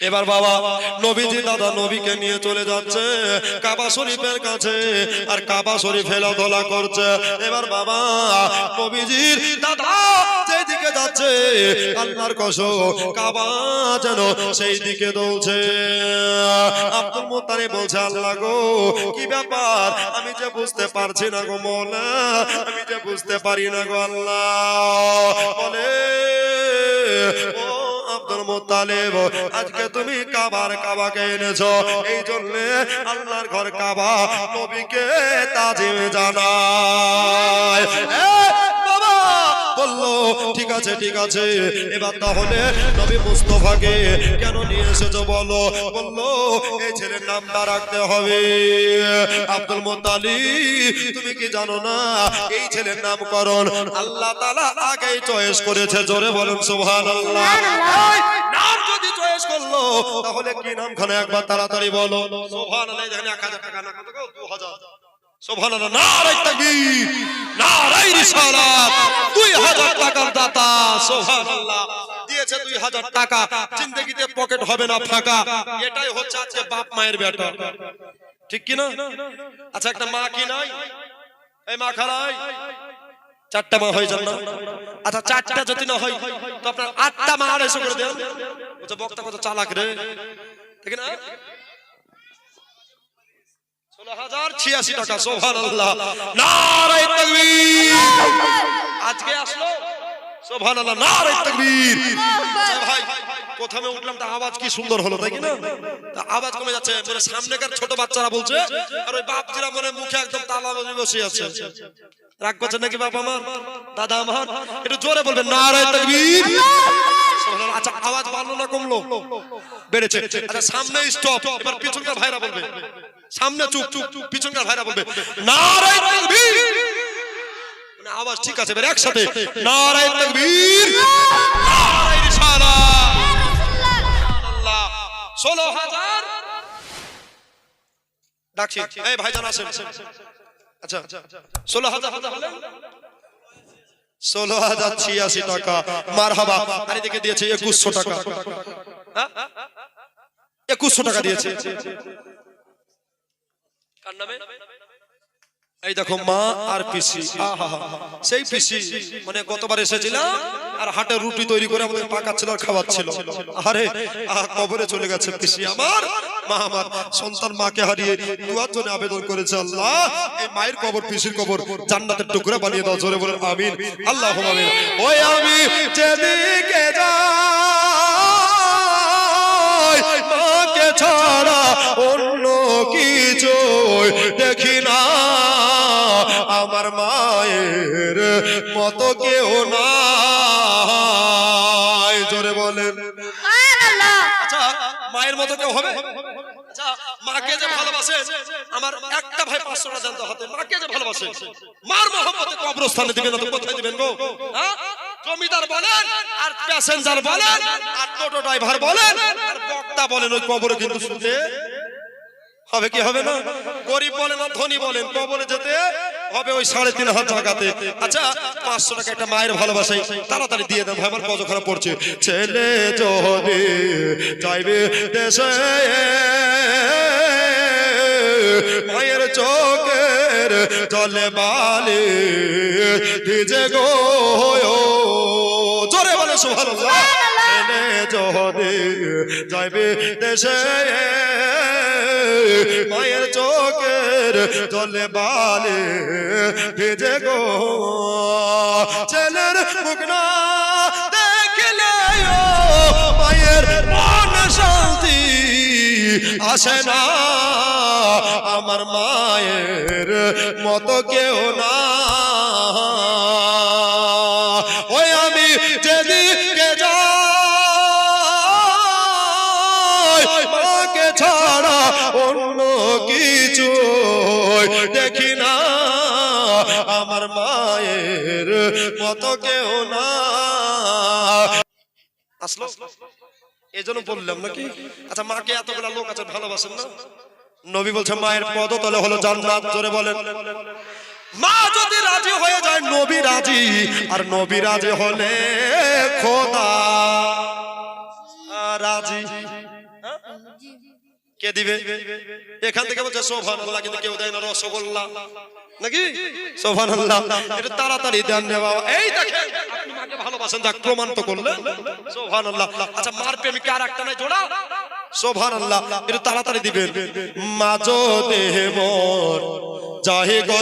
এবার বাবা, নবীজি দাদা নবীকে নিয়ে চলে যাচ্ছে কাবা শরীফের কাছে আর কাবা শরীফ খেলাধুলা করছে। এবার বাবা, নবীজির দাদা যেদিকে যাচ্ছে, আল্লাহর কসম, কাবা যেন সেই দিকে দৌড়ছে। আব্দুল মুত্তালিব বলছে, আল্লাহ গো, কি ব্যাপার? আমি যে বুঝতে পারছি না গো মোলা, আমি যে বুঝতে পারি না গো আল্লাহ। বলে মুত্তালিব আজকে তুমি কাবার কাবাকে এনেছো। এই জন্য আল্লাহর ঘর কাবা নবীকে তাজিম জানায়। বলল, ঠিক আছে ঠিক আছে, এবার তাহলে নবী মুস্তফাকে কেন নিয়ে এসেছ বলো? বলল, এই ছেলের নামটা রাখতে হবে। আব্দুল মোতালি তুমি কি জানো না? এই ছেলের নামকরণ আল্লাহ তালা আগেই চয়েস করেছে। জোরে বলুন সুবহান আল্লাহ নাম যদি চয়েস করল, তাহলে কি নাম খানে একবার তাড়াতাড়ি বলো? হাজার টাকা না কত? দু হাজার। সুবহানাল্লাহ নারাই তাকবীর নারাই রিসালাত 2000 টাকার দাতা, সুবহানাল্লাহ। দিয়েছে 2000 টাকা, জিন্দেগিতে পকেট হবে না ফাঁকা। এটাই হচ্ছে আজকে বাপ মায়ের বেটা ঠিক কি না আচ্ছা একটা মা কি নাই? এই মা খালাই চারটা মা হয়ে যান না? আচ্ছা চারটা যদি না হয়, তো আপনার আটটা মা আড়াইশো করে দেন। বক্তা কত চালাক রে। ঠিক না ছিয়াশি টাকা সোভান আজকে আসলো? সোভান আচ্ছা ভাই প্রথমে উঠলাম তা আওয়াজ কি সুন্দর হলো তাই কি না? তা আওয়াজ কমে যাচ্ছে মানে সামনেকার ছোট বাচ্চারা বলছে আর ওই বাপজিরা মনে মুখে একদম তালা বাজে বসে আছে। রাগ করছে নাকি বাবা আমার? দাদা আমার? একটু জোরে বলবেন নারাই তাকবীর। সুবহানাল্লাহ। আচ্ছা আওয়াজ বাড়লো না কমলো? বেড়েছে। আচ্ছা সামনে স্টপ এবার পিছনকার ভাইরা বলবে। সামনে চুপ চুপ চুপ। পিছনকার ভাইরা বলবে তাকবীর! মানে আওয়াজ ঠিক আছে এবার একসাথে নারাই তাকবীর! নারাই রিসালাত আল্লাহ ষোলো ডাকছি। এই ভাইজান আসেন। আচ্ছা ষোলো হাজার হাজার হলেন ষোলো হাজার ছিয়াশি টাকা। মার হাবা আর এদিকে দিয়েছে একুশশো টাকা। হ্যাঁ? একুশশো টাকা দিয়েছে। কার নামে? এই দেখো মা আর পিসি। সেই পিসি মানে গতবার এসেছিলাম আর হাটে রুটি তৈরি করে আমাদের পাকাচ্ছিল আর খাওয়াচ্ছিল। আরে কবরে চলে গেছে পিসি আমার। মা আমার সন্তান মাকে হারিয়ে দুয়ার জন্য আবেদন করেছে আল্লাহ। এই মায়ের কবর, পিসির কবর জান্নাতের টুকরা বানিয়ে দাও, জোরে বলেন আমিন। আল্লাহ আমিন। ওই আমি যেদিকে যাই, মাকে ছাড়া অন্য কিছু দেখি না আমার মায়ের মতো কেউ না জোরে বলেন। আচ্ছা মায়ের মতো কেউ হবে? আচ্ছা মাকে যে ভালোবাসে, আমার একটা ভাই দিবেন কোথায় দিবেন হ্যাঁ? বলেন, আর বলেন বলেন, আর বক্তা বলেন, ওই কবরে কিন্তু শুনতে হবে কি হবে না? গরিব বলেন আর ধনী বলেন কবরে যেতে হবে ওই সাড়ে তিন হাজার টাকাতে। আচ্ছা পাঁচশো টাকা একটা মায়ের ভালোবাসাই তাড়াতাড়ি দিয়ে দেন ভাই, আমার কত খারাপ পড়ছে। ছেলে যদি যাইবে দেশে, মায়ের চোখের জলে বালি ভিজে গো। জোরে বলে ছেলে যদি যাইবে দেশে, মায়ের চোখের জলে বালে ভেজে গো। ছেলের মুখ দেখলে মায়ের মন শান্তি আসে না। আমার মায়ের মতো কেউ না। দেখি না। আমার মায়ের মতো কেউ না। আসলো? এই জন্য বললাম নাকি? আচ্ছা মাকে এতগুলা লোক আছে, ভালোবাসেন না? নবী বলছে, মায়ের পদ পদতলে হলো জান্নাত। জোরে বলেন। মা যদি রাজি হয়ে যায়, নবী রাজি। আর নবী রাজি হলে খোদা। কে দিবে? এখান থেকে বলছে সোভান আল্লাহ কিন্তু কেউ দেয় না, রসগোল্লা। নাকি? সোভান আল্লাহ একটু তাড়াতাড়ি দেন রে বাবা। এই দেখেন, আপনি মাকে ভালোবাসেন প্রমাণ তো করলেন। আল্লাহ আচ্ছা মার আর একটা নাই জোড়া। আল্লাহ একটু তাড়াতাড়ি দিবেন। মাঝো দেহ মোর চাহে গো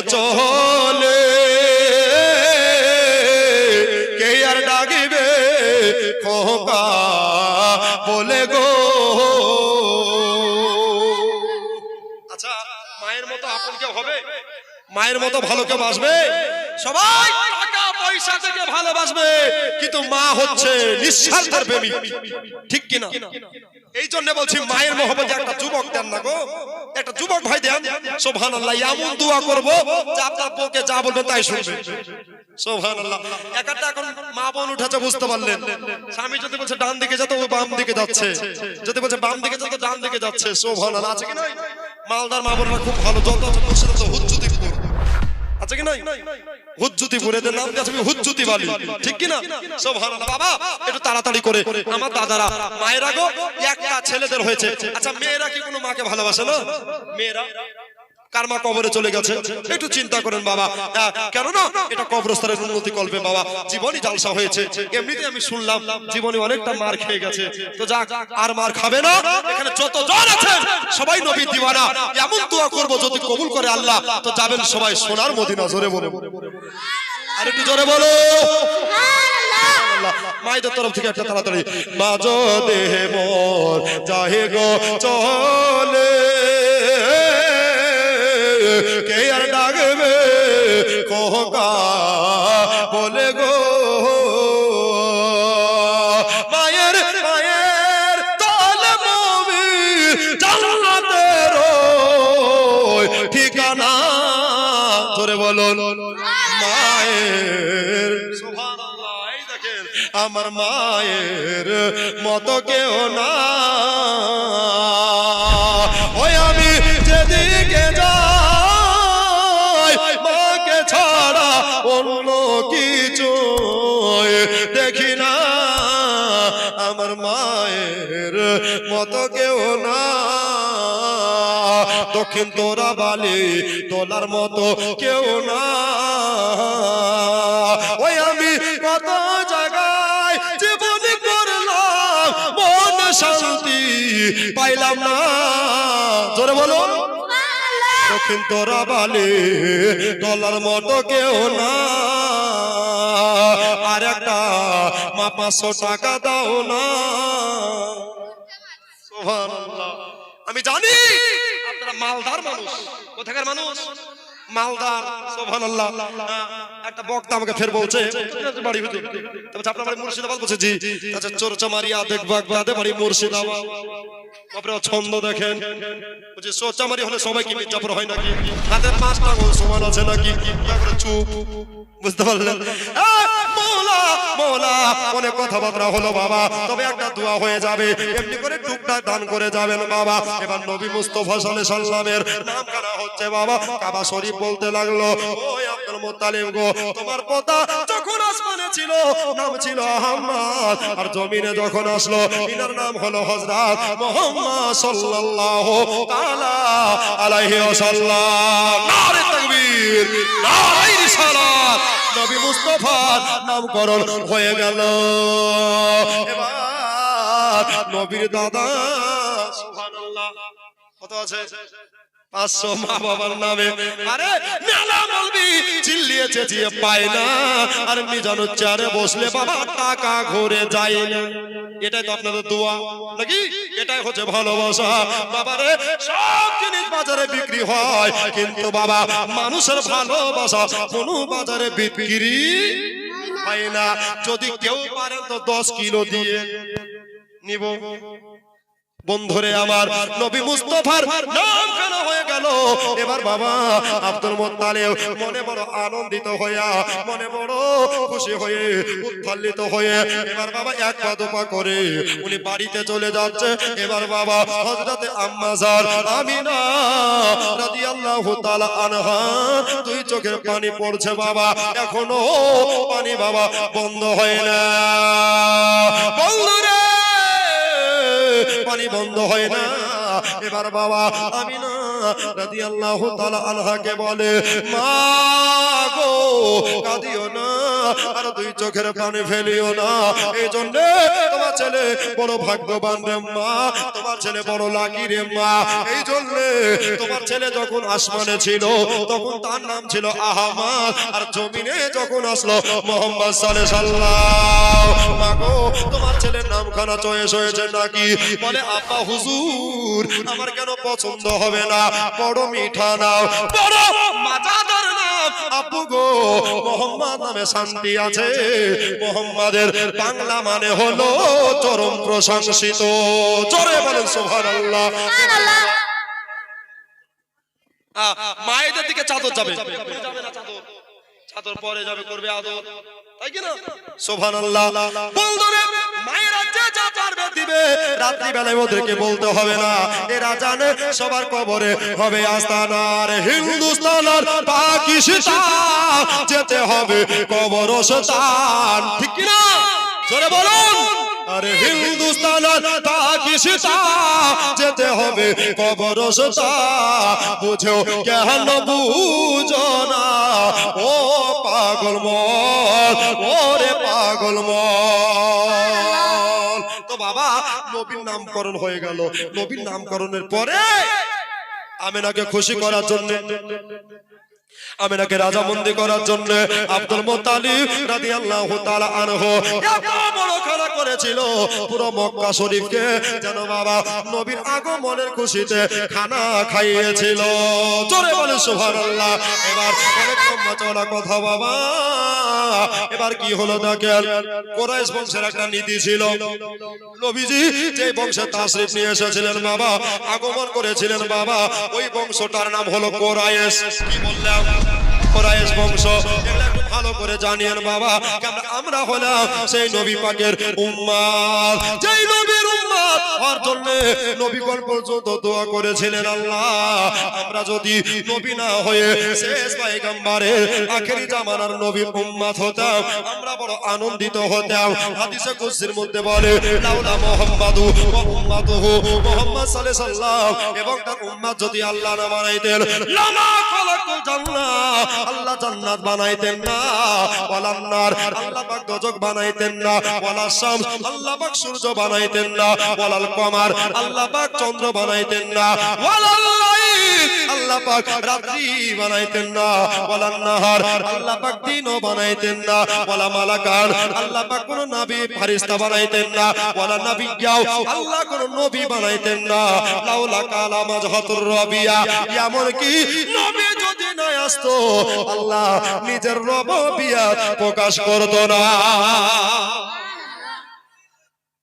কে আর ডাকিবে খোকা বলে গো মায়ের মতো ভালো কেউ বাসবে সবাই টাকা পয়সা থেকে ভালোবাসবে। কিন্তু মা হচ্ছে নিঃস্বার্থের প্রেমী ঠিক কিনা? এই জন্য বলছি মায়ের মহব্বতে একটা যুবক দেন না গো। একটা যুবক ভাই দেন। সোভানাল্লাহ এমন দোয়া করব যে আপনার বউকে যা বলবে তাই শুনবে। সোভানাল্লাহ একটা এখন মা বোন উঠেছে বুঝতে পারলেন। স্বামী যদি বলছে ডান দিকে যেত ও বাম দিকে যাচ্ছে। যদি বলছে বাম দিকে যেত ডান দিকে যাচ্ছে। সোভানাল্লাহ আছে কি নাই? মালদার মা বোনরা খুব ভালো যত আছে তো হুজ্জুতিপুর আছে কি হুজ্জুতি হুজ্জুতিপুর দেন, নাম আছে, হুজ্জুতি বলি। ঠিক কি না সুবহানাল্লাহ। বাবা, একটু তাড়াতাড়ি করে। আমার দাদারা, মায়েরা গো, একটা ছেলেদের হয়েছে। আচ্ছা মেয়েরা কি কোনো মাকে ভালোবাসে না? মেয়েরা? কার মা কবরে চলে গেছে? একটু চিন্তা করেন বাবা। আহ, কেন না এটা কবরস্থানের উন্নতি করবে বাবা। জীবনই জালসা হয়েছে। এমনিতে আমি শুনলাম জীবনে অনেকটা মার খেয়ে গেছে। তো যাক আর মার খাবে না। এখানে যত জন আছেন সবাই নবী দিওয়ানা। এমন দোয়া করব যদি কবুল করে আল্লাহ তো যাবেন সবাই সোনার মদিনা জোরে বলো আর একটু জোরে বলো। মায়েদের তরফ থেকে একটা তাড়াতাড়ি। মাঝ দেহে মোর যাহে গো চলে। কে আর ডাকবে কোহকা বলে গো মায়ের মায়ের তালে মমি জান্নাতের ঠিকানা ধরে বলো মায়ের সুবহানাল্লাহ, এই দেখেন, আমার মায়ের মতো কেউ না। ওই আমি যেদিকে যাই দেখি না আমার মায়ের মতো কেউ না। দক্ষিণ তোরা বালি তোলার মতো কেউ না। ওই আমি কত জায়গায় জীবন করলাম মন শান্তি পাইলাম না। জোরে বলো দক্ষিণ তোরা বালি তোলার মতো কেউ না। আর একটা মা পাঁচশো টাকা দাও না। আমি জানি আপনারা মালদার মানুষ কোথাকার মানুষ? মালদার, সুবহানাল্লাহ। একটা বক্তা আমাকে ফের বলছে বাড়ি হতে তবে আপনার মুর্শিদাবাদ? বলছে, জি। আচ্ছা চোরচা মারিয়া দেখবা বাদে বাড়ি মুর্শিদাবাদ। আপনারা ছন্দ দেখেন। বলছে সোচামারি হলে সবাই কি মির্জাপুর হয় নাকি? হাতের পাঁচটা গোল সমান আছে নাকি? করে চুপ। বুঝতে পারলেন? মৌলা অনেক কথাবার্তা হলো বাবা, তবে একটা দোয়া হয়ে যাবে। এমনি করে টুকটাক দান করে যাবেন বাবা। এবার নবী মুস্তফা আলাইহি সাল্লামের নাম কানা হচ্ছে বাবা, কাবা শরীফ বলতে লাগল ওই আব্দুল মুত্তালিব গো, তোমার পোতা যখন আসমানে ছিল, নাম ছিল আহমদ আর জমিনে যখন আসলো, ইনার নাম হলো হযরত মুহাম্মদ সাল্লাল্লাহু তাআলা আলাইহি ওয়াসাল্লাম। নারে তাকবীর, নারে রিসালাত নবী মুস্তাফার নামকরণ হয়ে গেল। এবার নবীর দাদা, সুবহানাল্লাহ, কত আছে? পাঁচশো মা বাবার নামে। আরে মেলা বলবি চিল্লিয়ে চেঁচিয়ে পায় না। আর মিজানুর চারে বসলে বাবা টাকা ঘুরে যায় না। এটাই তো আপনাদের দোয়া। নাকি? এটাই হচ্ছে ভালোবাসা। বাবারে সব জিনিস বাজারে বিক্রি হয়। কিন্তু বাবা মানুষের ভালোবাসা কোনো বাজারে বিক্রি হয় না। যদি কেউ পারেন তো দশ কিলো দিয়ে নিব। বন্ধুরে আমার, নবী মুস্তফার নাম কেন হয়ে গেল। এবার বাবা আব্দুল মোত্তালেব মনে বড় আনন্দিত হইয়া, মনে বড় খুশি হয়ে উৎফুল্লিত হয়ে এবার বাবা এক পা দুপা করে উনি বাড়িতে চলে যাচ্ছে। এবার বাবা হযরতে আম্মাজার আমিনা রাদিয়াল্লাহু তাআলা আনহা, দুই চোখের পানি পড়ছে বাবা, এখনও পানি বাবা বন্ধ হয় না। বন্ধুরে পানি বন্ধ হয় না। এবার বাবা আমিনা রাজি আল্লাহ আনহাকে বলে, মা গো, কাঁদিও না। আর দুই চোখের পানি ফেলিও না। এই জন্য তোমার ছেলে বড় ভাগ্যবান রে মা, তোমার ছেলে বড় লাকি রে মা। এই জন্য তোমার ছেলে যখন আসমানে ছিল, তখন তার নাম ছিল আহমাদ, আর জমিনে যখন আসলো মোহাম্মদ সালে সাল্লাহ মাগো তোমার ছেলের নামখানা চয়েস হয়েছে নাকি? বলে আপা হুজুর, আমার কেন পছন্দ হবে না? বড় মিঠা নাম বড় নাম আপু গো মোহাম্মদ নামে শান্তি আছে। মোহাম্মদের বাংলা মানে হলো চরম প্রশংসিত। চরে বলেন সুবহানাল্লাহ। আ- মায়েদের দিকে চাদর যাবে। যাবে না চাদর। চাদর পরে যাবে, করবে আদর। তাই কি না? সুবহানাল্লাহ। বন্ধুরে, মায়েরা যে যা পারবে দিবে। রাত্রি বেলায় ওদেরকে বলতে হবে না এরা জানে সবার কবরে হবে আস্তানার হিন্দুস্তান আর পাকিস্তান। যেতে হবে কবর স্থান ঠিক কি না? জোরে বলুন। আরে হিন্দুস্তান পাকিস্তান যেতে হবে, কবর বুঝো কেন বুঝো না? ও পাগল মন পাগল মন। তো বাবা, নবীর নামকরণ হয়ে গেল। নবীর নামকরণের পরে আমেনাকে খুশি করার জন্য আমেনাকে রাজামন্দি করার জন্য আব্দুল মোতালিব রাদিয়াল্লাহু তাআলা করেছিল? বাবা যে বংশে নিয়ে এসেছিলেন বাবা, আগমন করেছিলেন বাবা, ওই বংশটার নাম হলো কোরাইশ। কি বললাম? কোরাইশ বংশ। ভালো করে জানিয়েন বাবা আমরা হলাম সেই নবী পাকের উম্মাদ। যেই নবীর হওয়ার জন্য নবীগণ পর্যন্ত দোয়া করেছিলেন আল্লাহ। আমরা যদি নবী না হয়ে শেষ পায়গাম্বারের আখেরি জামানার নবীর উম্মাদ হতাম, আমরা বড় আনন্দিত হতাম। হাদিসে কুদসির মধ্যে বলে, লাউলা মুহাম্মাদু ওয়া উম্মাতুহু মুহাম্মদ সাল্লাল্লাহু আলাইহি সাল্লাম এবং তার উম্মাদ যদি আল্লাহ না বানাইতেন, লামা খালাকুল জান্নাহ। আল্লাহ জান্নাত বানাইতেন না ওয়ালান নার। আল্লাহ পাক গজক বানাইতেন না, ওয়ালা শামস। আল্লাহ পাক সূর্য বানাইতেন না ওয়ালাল কমার। আল্লাহ পাক চন্দ্র বানাইতেন না। ওয়ালাল আল্লাহ পাক রাত্রি বানাইতেন না। ওয়ালান নাহার আল্লাহ পাক দিনও বানাইতেন না। ওয়ালা মালাকান আল্লাহ পাক কোন নবী, ফেরেশতা বানাইতেন না। ওয়ালা নবিয়াও। আল্লাহ কোন নবী বানাইতেন না। লাউলা কালা মাজহাতুর রবিয়া। এমন কি নবী যদি না আসতো, আল্লাহ নিজের প্রকাশ করতো না।